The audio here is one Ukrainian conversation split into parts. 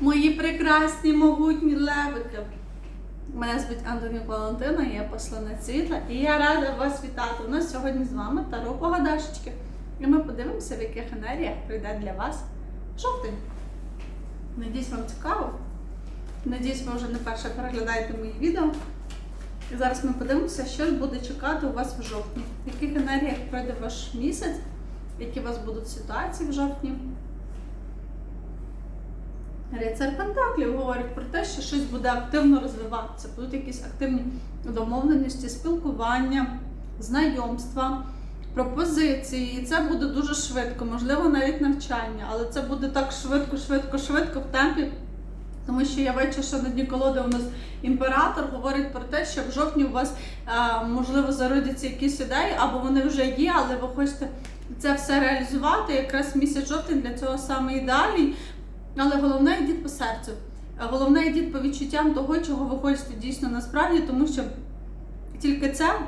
Мої прекрасні могутні левики. Мене звуть Антоніка Валентина, я посланець світла, і я рада вас вітати. У нас сьогодні з вами Таро Погадашечки. І ми подивимося, в яких енергіях прийде для вас жовтень. Надіюсь, вам цікаво. Надіюсь, ви вже не перше переглядаєте мої відео. І зараз ми подивимося, що буде чекати у вас в жовтні. В яких енергіях пройде ваш місяць, які у вас будуть ситуації в жовтні. Рицар Пентаклів говорить про те, що щось буде активно розвиватися. Будуть якісь активні домовленості, спілкування, знайомства, пропозиції. І це буде дуже швидко, можливо, навіть навчання, але це буде так швидко, швидко, швидко в темпі. Тому що я бачу, що на дні колоди у нас імператор говорить про те, що в жовтні у вас е, можливо зародяться якісь ідеї, або вони вже є, але ви хочете це все реалізувати. Якраз місяць жовтень для цього саме ідеальний. Але головне йдіть по серцю. Головне йдіть по відчуттям того, чого ви хочете дійсно насправді, тому що тільки це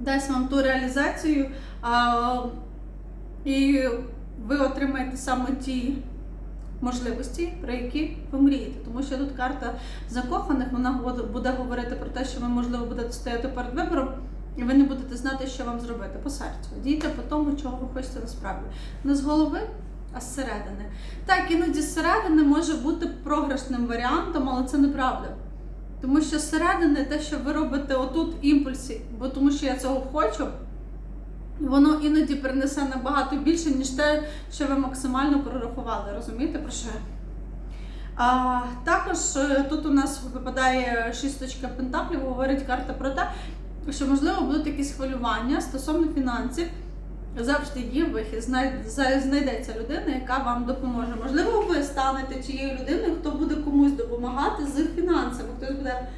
дасть вам ту реалізацію, а, і ви отримаєте саме ті можливості, про які ви мрієте. Тому що тут карта закоханих, вона буде говорити про те, що ви, можливо, будете стояти перед вибором, і ви не будете знати, що вам зробити по серцю. Дійте по тому, чого ви хочете насправді. Не з голови, а зсередини. Так, іноді зсередини може бути програшним варіантом, але це неправда. Тому що зсередини те, що ви робите отут імпульсі, бо тому що я цього хочу, воно іноді принесе набагато більше, ніж те, що ви максимально прорахували. Розумієте, про що? А, також е, тут у нас випадає шісточка пентаклів, говорить карта про те, що можливо будуть якісь хвилювання стосовно фінансів. Завжди є вихід, знайдеться людина, яка вам допоможе. Можливо, ви станете тією людиною, хто буде комусь допомагати з фінансами, хтось буде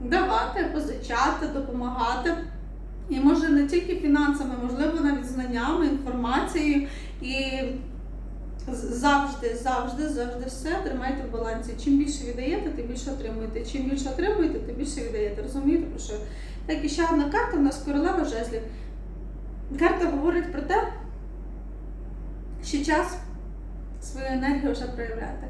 давати, позичати, допомагати. І може не тільки фінансами, можливо, навіть знаннями, інформацією. І завжди, завжди, завжди все тримайте в балансі. Чим більше віддаєте, тим більше отримуєте. Чим більше отримуєте, тим більше віддаєте. Розумієте про що? Так, і ще одна карта у нас королева жезлів. Карта говорить про те, що час свою енергію вже проявляти.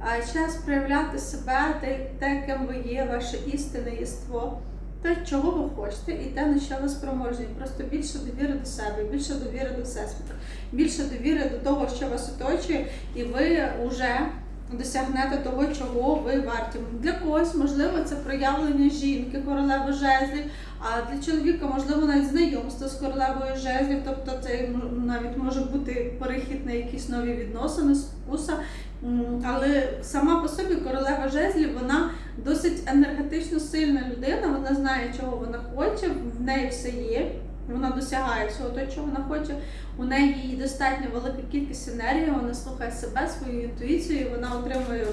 А час проявляти себе, те, ким ви є, ваше істинне єство, те, чого ви хочете, і те, на що ви спроможні. Просто більше довіри до себе, більше довіри до всесвіту, більше довіри до того, що вас оточує, і ви вже досягнете того, чого ви варті. Для когось, можливо, це проявлення жінки, королеви жезлів, а для чоловіка, можливо, навіть знайомство з королевою жезлів, тобто це навіть може бути перехід на якісь нові відносини, спуса. Але сама по собі королева жезлів, вона досить енергетично сильна людина, вона знає, чого вона хоче, в неї все є. Вона досягає всього того, чого вона хоче. У неї достатньо велика кількість енергії, вона слухає себе, свою інтуїцію, і вона отримує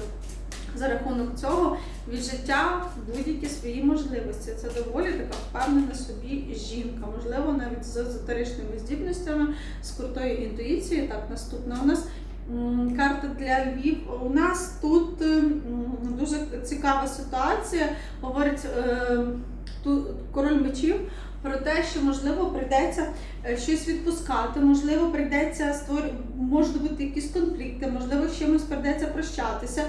за рахунок цього від життя будь-які свої можливості. Це доволі така впевнена собі жінка, можливо, навіть з езотеричними здібностями, з крутою інтуїцією. Так, наступна у нас карта для Львів. У нас тут дуже цікава ситуація. Говорить е, король мечів. Про те, що можливо прийдеться е, щось відпускати, можливо, прийдеться створювати, можуть бути якісь конфлікти, можливо, з чимось прийдеться прощатися.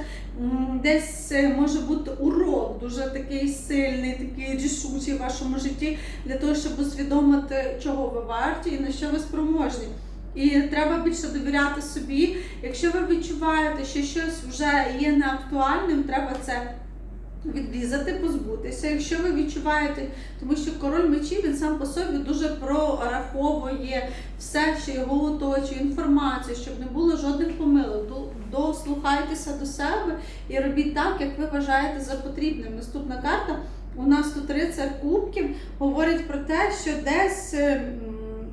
Десь е, може бути урок дуже такий сильний, такий рішучий в вашому житті для того, щоб усвідомити, чого ви варті і на що ви спроможні. І треба більше довіряти собі. Якщо ви відчуваєте, що щось вже є неактуальним, треба це відрізати, позбутися. Якщо ви відчуваєте, тому що король мечів він сам по собі дуже прораховує все, що його оточує, інформацію, щоб не було жодних помилок. Дослухайтеся до себе і робіть так, як ви вважаєте за потрібним. Наступна карта. У нас тут рицар кубків говорить про те, що десь е,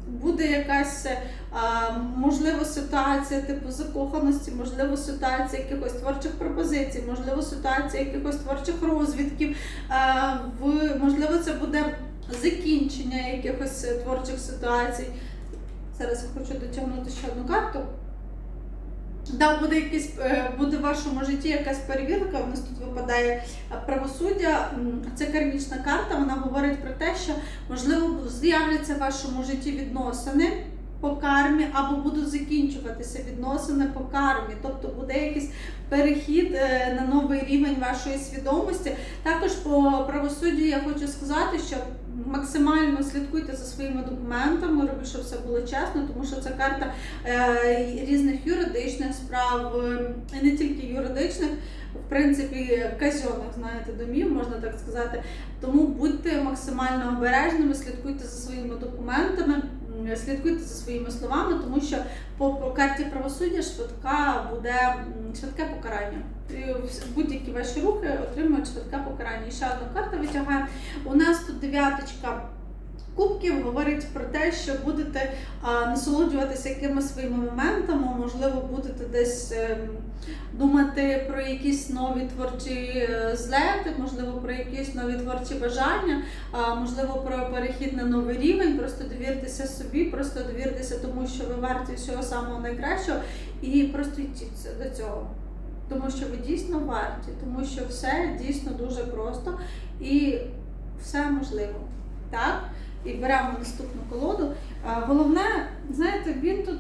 буде якась можливо ситуація типу закоханості, можливо, ситуація якихось творчих пропозицій, можливо, ситуація якихось творчих розвідків. Можливо, це буде закінчення якихось творчих ситуацій. Зараз я хочу дотягнути ще одну карту. Да, буде якийсь е, буде в вашому житті якась перевірка. У нас тут випадає правосуддя. Це кармічна карта. Вона говорить про те, що можливо з'являться в вашому житті відносини, по кармі, або будуть закінчуватися відносини по кармі, тобто буде якийсь перехід е, на новий рівень вашої свідомості. Також по правосуддю я хочу сказати, що максимально слідкуйте за своїми документами, робіть, щоб все було чесно, тому що це карта е, різних юридичних справ, е, і не тільки юридичних, в принципі, казьонних, знаєте, домів, можна так сказати. Тому будьте максимально обережними, слідкуйте за своїми документами, слідкуйте за своїми словами, тому що по, по карті правосуддя швидка буде швидке покарання. Будь-які ваші рухи отримують швидке покарання. І ще одна карта витягає. У нас тут дев'яточка. Кубків говорить про те, що будете насолоджуватися якимись своїми моментами, можливо, будете десь ем, думати про якісь нові творчі е, злети, можливо, про якісь нові творчі бажання, можливо, про перехід на новий рівень. Просто довіртеся собі, просто довіртеся тому, що ви варті всього самого найкращого, і просто йдіть до цього. Тому що ви дійсно варті, тому що все дійсно дуже просто і все можливо. Так? І беремо наступну колоду. Головне, знаєте, він тут,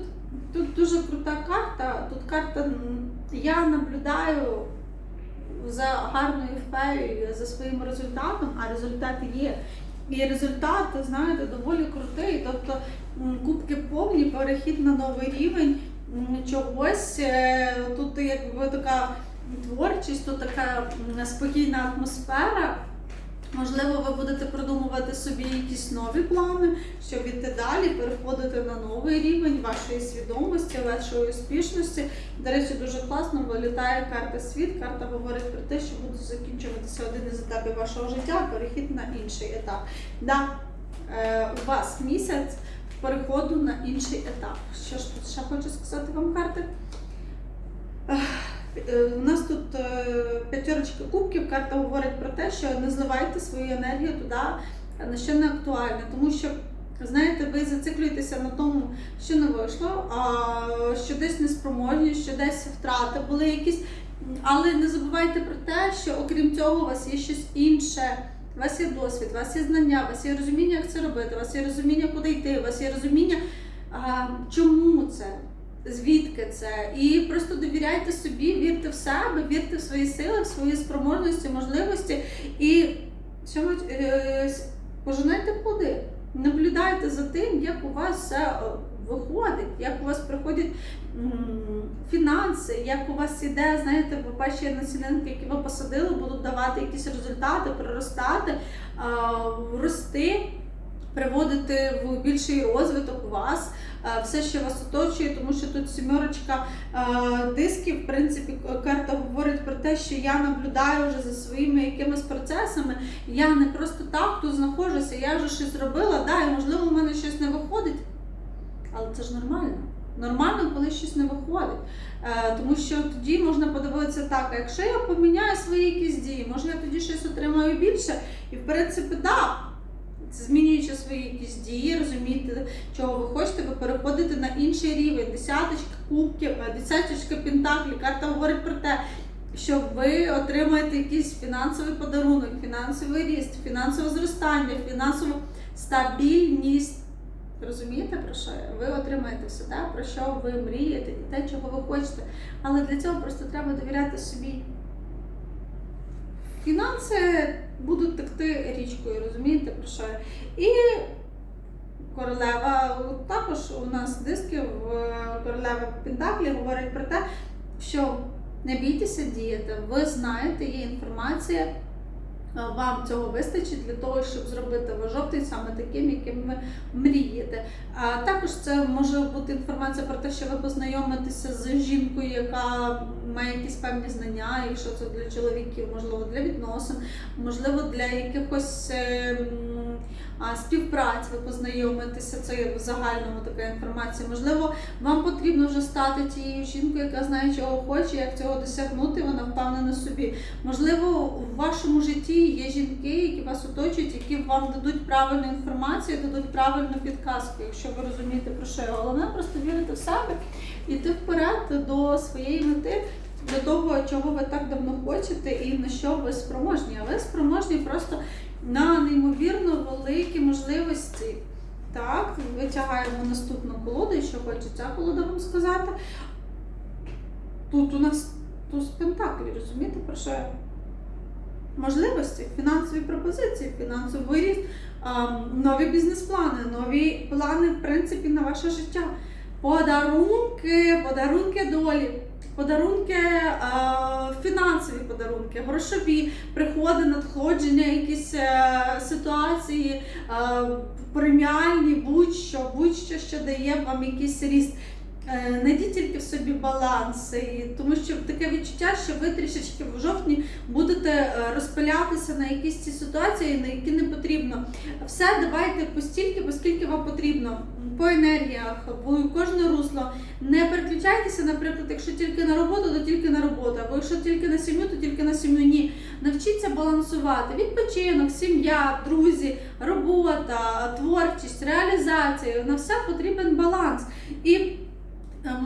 тут дуже крута карта. Тут карта я наблюдаю за гарною феєю, за своїм результатом, а результат є. І результат, знаєте, доволі крутий. Тобто кубки повні, перехід на новий рівень чогось. е, Тут якби така творчість, тут така спокійна атмосфера. Можливо, ви будете продумувати собі якісь нові плани, щоб іти далі, переходити на новий рівень вашої свідомості, вашої успішності. До речі, дуже класно вилітає карта світ. Карта говорить про те, що буде закінчуватися один із етапів вашого життя, перехід на інший етап. Да, е, у вас місяць переходу на інший етап. Що ж тут ще хочу сказати вам карти? Е, У нас тут е, п'ятерочка кубків. Карта говорить про те, що не зливайте свою енергію туди, на що не актуальне. Тому що, знаєте, ви зациклюєтеся на тому, що не вийшло, а що десь неспроможність, що десь втрати були якісь. Але не забувайте про те, що окрім цього у вас є щось інше. У вас є досвід, у вас є знання, у вас є розуміння, як це робити, у вас є розуміння, куди йти, у вас є розуміння, чому це, звідки це. І просто довіряйте собі, вірте в себе, вірте в свої сили, в свої спроможності, можливості. І е, пожинайте плоди. Наблюдайте за тим, як у вас все е, виходить, як у вас приходять фінанси, як у вас іде, знаєте, ви перші насінинки, які ви посадили, будуть давати якісь результати, проростати, рости, приводити в більший розвиток вас. е, Все, що вас оточує, тому що тут сімерочка е, дисків, в принципі, карта говорить про те, що я наблюдаю вже за своїми якимись процесами. Я не просто так тут знаходжуся, я вже щось зробила, да, і можливо в мене щось не виходить. Але це ж нормально. Нормально, коли щось не виходить. Е, тому що тоді можна подивитися так, якщо я поміняю свої якісь дії, може я тоді щось отримаю більше. І в принципі, да, змінюючи свої якісь дії, розумієте, чого ви хочете, ви переходите на інший рівень. Десяточка кубків, е, десяточка пентаклів. Карта говорить про те, що ви отримаєте якийсь фінансовий подарунок, фінансовий ріст, фінансове зростання, фінансову стабільність. Розумієте про що? Ви отримаєте все те, про що ви мрієте, і те, чого ви хочете. Але для цього просто треба довіряти собі. Фінанси будуть текти річкою, розумієте про що? я? І королева також у нас диски в королева Пентаклі говорить про те, що не бійтеся діяти, ви знаєте, є інформація. Вам цього вистачить для того, щоб зробити ваш жовтий саме таким, яким ви мрієте. А також це може бути інформація про те, що ви познайомитеся з жінкою, яка має якісь певні знання, якщо це для чоловіків, можливо, для відносин, можливо, для якихось е, а, співпраць ви познайомитеся. Це в загальному така інформація. Можливо, вам потрібно вже стати тією жінкою, яка знає, чого хоче, як цього досягнути, вона впевнена собі. Можливо, в вашому житті є жінки, які вас оточують, які вам дадуть правильну інформацію, дадуть правильну підказку, якщо ви розумієте про що. Головне просто вірити в себе, йти вперед до своєї мети. До того, чого ви так давно хочете, і на що ви спроможні. А ви спроможні просто на неймовірно великі можливості. Так, витягаємо наступну колоду, і що хоче ця колода вам сказати. Тут у нас туз пентаклів, розумієте, про що? Можливості, фінансові пропозиції, фінансовий ріст, нові бізнес-плани, нові плани, в принципі, на ваше життя. Подарунки, подарунки долі, подарунки, фінансові подарунки, грошові, приходи, надходження, якісь е, ситуації, е, преміальні, будь-що, будь-що, що дає вам якийсь ріст. Е, Знайдіть тільки в собі баланс, тому що таке відчуття, що ви трішечки в жовтні будете е, розпилятися на якісь ці ситуації, на які не потрібно. Все давайте постільки, оскільки вам потрібно. По енергіях, в кожне русло. Не переключайтеся, наприклад, якщо тільки на роботу, то тільки на роботу, або якщо тільки на сім'ю, то тільки на сім'ю. Ні. Навчіться балансувати. Відпочинок, сім'я, друзі, робота, творчість, реалізація. На все потрібен баланс. І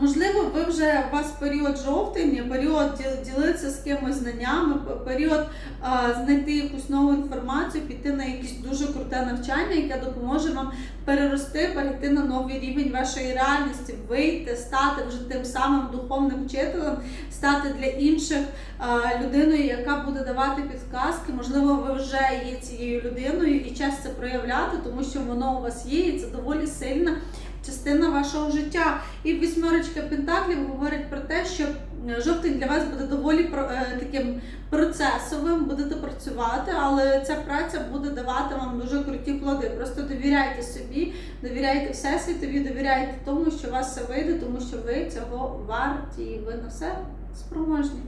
Можливо, ви вже у вас період жовтень, період діл- ділитися з кимось знаннями, період а, знайти якусь нову інформацію, піти на якесь дуже круте навчання, яке допоможе вам перерости, перейти на новий рівень вашої реальності, вийти, стати вже тим самим духовним вчителем, стати для інших а, людиною, яка буде давати підказки. Можливо, ви вже є цією людиною і час це проявляти, тому що воно у вас є, і це доволі сильна частина вашого життя. І вісьмерочка Пентаклів говорить про те, що е, жовтень для вас буде доволі е, таким процесовим, будете працювати, але ця праця буде давати вам дуже круті плоди. Просто довіряйте собі, довіряйте всесвітові, довіряйте тому, що у вас все вийде, тому що ви цього варті, ви на все спроможні.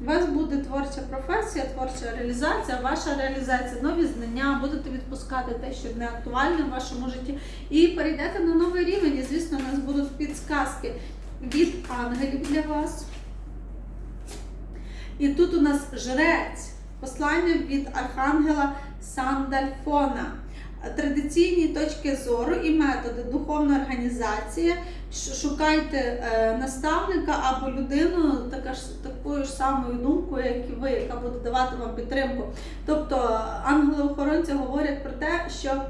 У вас буде творча професія, творча реалізація, ваша реалізація, нові знання, будете відпускати те, що не актуальне в вашому житті, і перейдете на новий рівень. І звісно, у нас будуть підсказки від ангелів для вас. І тут у нас жрець, послання від архангела Сандальфона. Традиційні точки зору і методи духовна організація. Шукайте е, наставника або людину така ж такою ж самою думкою, як і ви, яка буде давати вам підтримку. Тобто ангели-охоронці говорять про те, що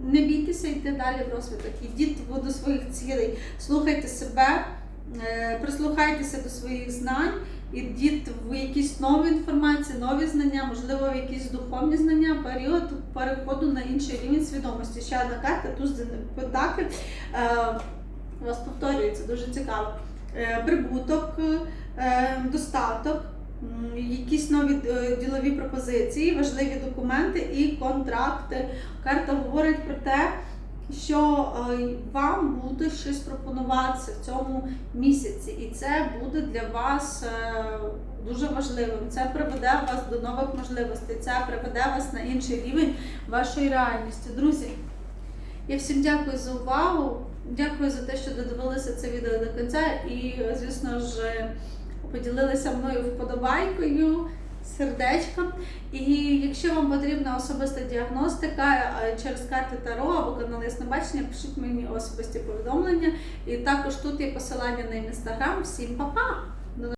не бійтеся йти далі в розвиток, ідіть до своїх цілей, слухайте себе, е, прислухайтеся до своїх знань, ідіть в якісь нові інформації, нові знання, можливо, в якісь духовні знання, період переходу на інший рівень свідомості. Ще одна карта, туз Пентаклів. У вас повторюється, дуже цікаво. Е, Прибуток, е, достаток, якісь нові е, ділові пропозиції, важливі документи і контракти. Карта говорить про те, що вам буде щось пропонуватися в цьому місяці, і це буде для вас дуже важливим. Це приведе вас до нових можливостей, це приведе вас на інший рівень вашої реальності. Друзі, я всім дякую за увагу. Дякую за те, що додивилися це відео до кінця. І, звісно ж, поділилися мною вподобайкою, сердечком. І якщо вам потрібна особиста діагностика через карти Таро або канал Яснобачення, пишіть мені особисті повідомлення. І також тут є посилання на інстаграм. Всім па-па!